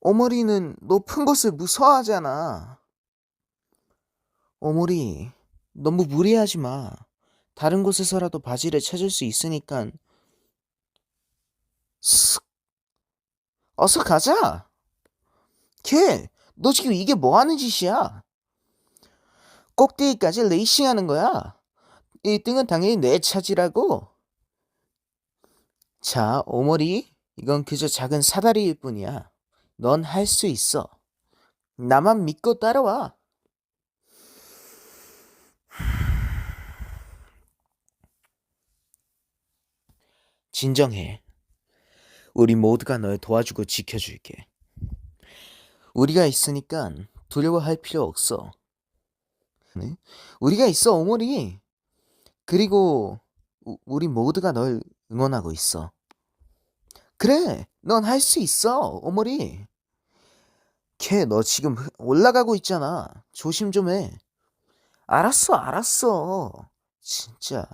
어머리는 높은 곳을 무서워하잖아. 어머리, 너무 무리하지 마. 다른 곳에서라도 바지를 찾을 수 있으니까. 쓱. 어서 가자. 걔, 너 지금 이게 뭐 하는 짓이야? 꼭대기까지 레이싱 하는 거야. 1등은 당연히 내 차지라고. 자, 오머리, 이건 그저 작은 사다리일 뿐이야. 넌 할 수 있어. 나만 믿고 따라와. 진정해. 우리 모두가 널 도와주고 지켜줄게. 우리가 있으니까 두려워할 필요 없어. 네? 우리가 있어, 오머리. 그리고 우- 우리 모두가 널 응원하고 있어. 그래, 넌 할 수 있어, 오머리. 걔, 너 지금 흐- 올라가고 있잖아. 조심 좀 해. 알았어, 알았어. 진짜.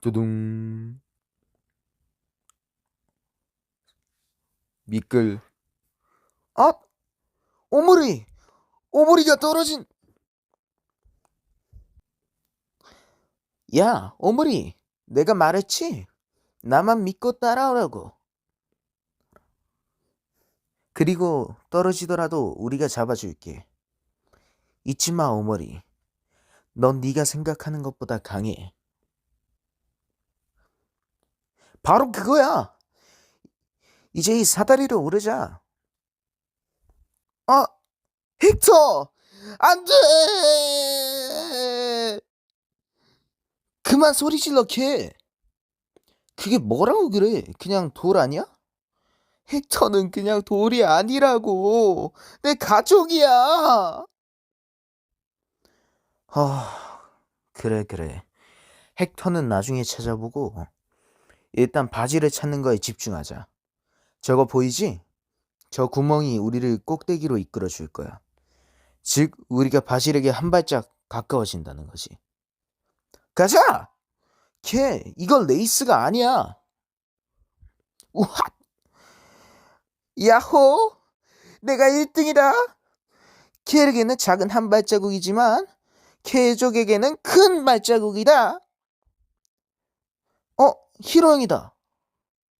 두둥. 미끌. 아! 오머리! 오머리가 떨어진! 야, 오머리! 내가 말했지? 나만 믿고 따라오라고. 그리고 떨어지더라도 우리가 잡아줄게. 잊지 마, 오머리. 넌 네가 생각하는 것보다 강해. 바로 그거야! 이제 이 사다리로 오르자. 아, 힉터! 안 돼! 그만 소리 질러, 걔! 그게 뭐라고 그래? 그냥 돌 아니야? 힉터는 그냥 돌이 아니라고! 내 가족이야! 아, 그래, 그래. 힉터는 나중에 찾아보고, 일단 바지를 찾는 거에 집중하자. 저거 보이지? 저 구멍이 우리를 꼭대기로 이끌어 줄 거야. 즉, 우리가 바지에게 한 발짝 가까워진다는 거지. 가자! 걔, 이건 레이스가 아니야. 우핫! 야호! 내가 1등이다! 걔에게는 작은 한 발자국이지만, 걔족에게는 큰 발자국이다! 어, 히로 형이다.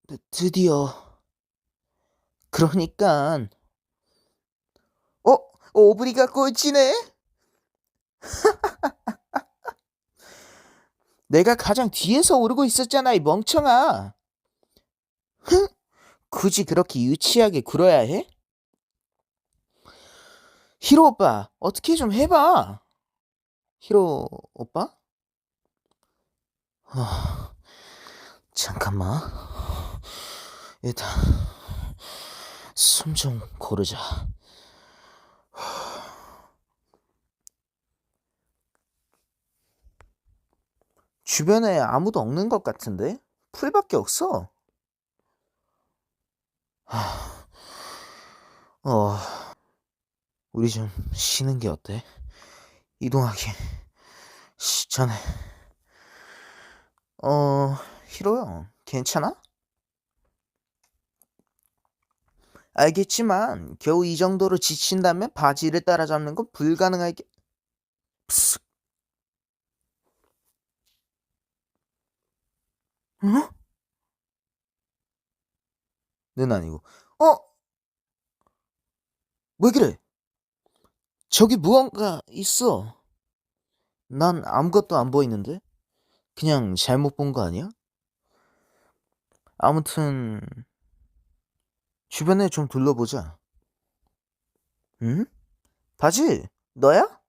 드- 드디어. 그러니까 어 오브리가 꼴찌네. 내가 가장 뒤에서 오르고 있었잖아 이 멍청아. 흥, 굳이 그렇게 유치하게 굴어야 해? 히로 오빠 어떻게 좀 해봐. 히로 오빠? 아, 잠깐만. 일단 숨 좀 고르자. 주변에 아무도 없는 것 같은데? 풀밖에 없어. 하, 어, 우리 좀 쉬는 게 어때? 이동하기 시- 전에. 어, 히로 형, 괜찮아? 알겠지만 겨우 이 정도로 지친다면 바지를 따라잡는 건 불가능하게. 푸스. 응? 는 아니고. 어? 왜 그래? 저기 무언가 있어. 난 아무것도 안 보이는데? 그냥 잘못 본 거 아니야? 아무튼 주변에 좀 둘러보자. 응? 바지, 너야?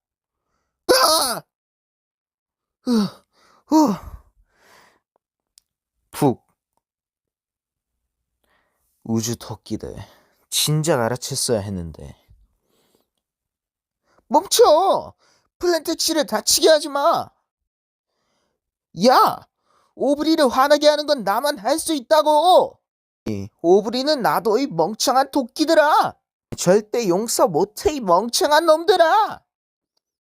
아! 푹. 우주 토끼들. 진작 알아챘어야 했는데. 멈춰! 플랜트 치를 다치게 하지 마! 야! 오브리를 화나게 하는 건 나만 할 수 있다고! 이 오브리는 나도 이 멍청한 토끼들아! 절대 용서 못해 이 멍청한 놈들아!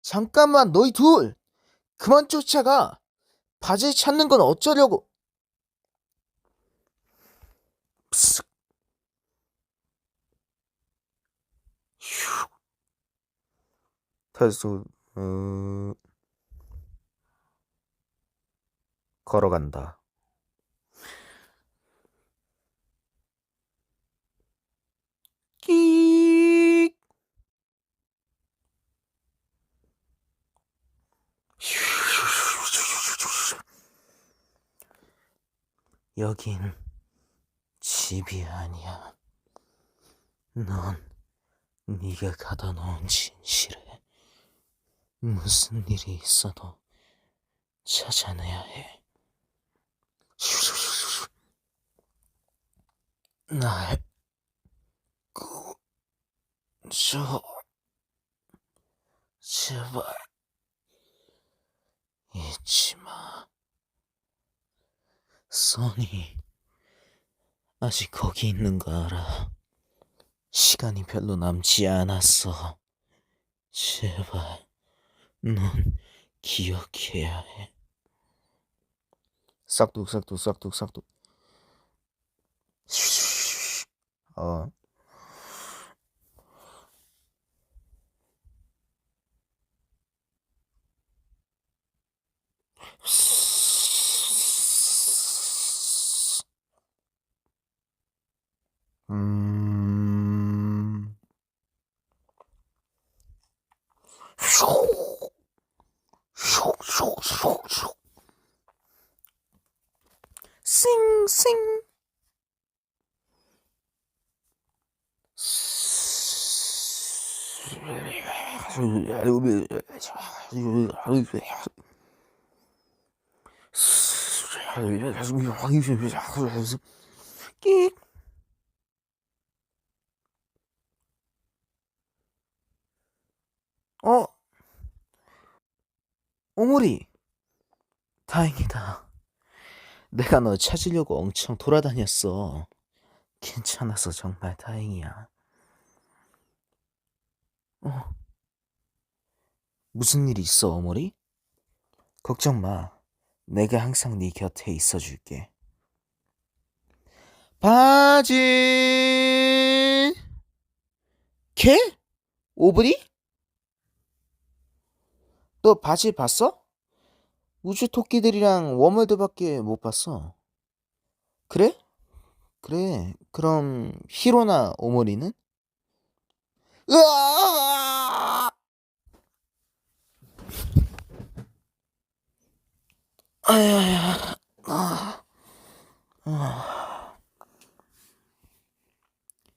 잠깐만 너희 둘! 그만 쫓아가. 바지 찾는 건 어쩌려고. 쓱. 휴. 탈수, 어... 걸어간다. 끼익. 여긴 집이 아니야. 넌 네가 가다 놓은 진실에 무슨 일이 있어도 찾아내야 해. 날 구조 제발 잊지 마. 써니 아직 거기 있는 거 알아. 시간이 별로 남지 않았어. 제발 넌 기억해야 해. 싹둑 싹둑 싹둑 싹둑. 어. 싱싱. 어? 오모리. 다행이다. 내가 너 찾으려고 엄청 돌아다녔어. 괜찮아서 정말 다행이야. 어. 무슨 일 있어, 어머리? 걱정 마. 내가 항상 네 곁에 있어 줄게. 바지. 개? 오브리? 너 바지 봤어? 우주 토끼들이랑 워멀드밖에 못 봤어. 그래? 그래. 그럼 히로나 오모리는? 으아! 아야야. 아. 아.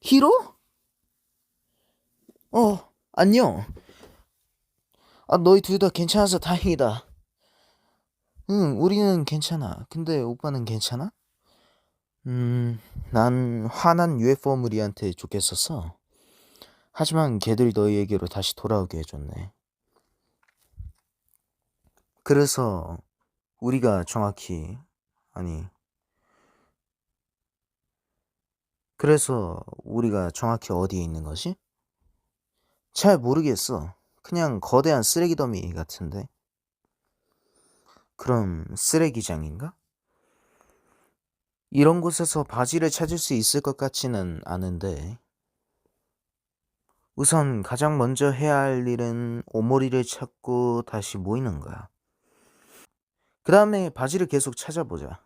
히로? 어, 안녕. 아, 너희 둘 다 괜찮아서 다행이다. 응, 우리는 괜찮아. 근데 오빠는 괜찮아? 음, 난 화난 UFO 무리한테 좋겠었어. 하지만 걔들이 너희에게로 다시 돌아오게 해줬네. 그래서 우리가 정확히, 아니, 그래서 우리가 정확히 어디에 있는 거지? 잘 모르겠어. 그냥 거대한 쓰레기 더미 같은데. 그럼 쓰레기장인가? 이런 곳에서 바지를 찾을 수 있을 것 같지는 않은데. 우선 가장 먼저 해야 할 일은 오모리를 찾고 다시 모이는 거야. 그 다음에 바지를 계속 찾아보자.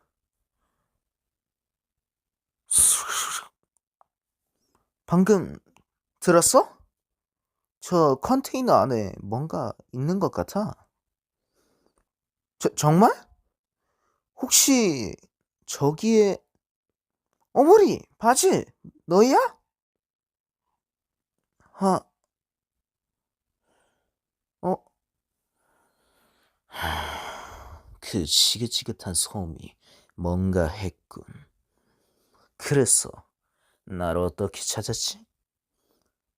방금 들었어? 저 컨테이너 안에 뭔가 있는 것 같아. 저, 정말? 혹시 저기에 어머리 바지 너야? 하, 어? 하, 그 지긋지긋한 소음이 뭔가 했군. 그래서 날 어떻게 찾았지?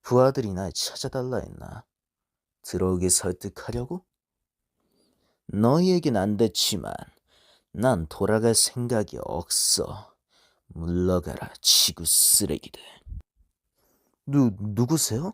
부하들이 날 찾아달라 했나? 들어오게 설득하려고? 너희에겐 안 됐지만 난 돌아갈 생각이 없어. 물러가라, 지구 쓰레기들. 누, 누구세요?